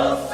어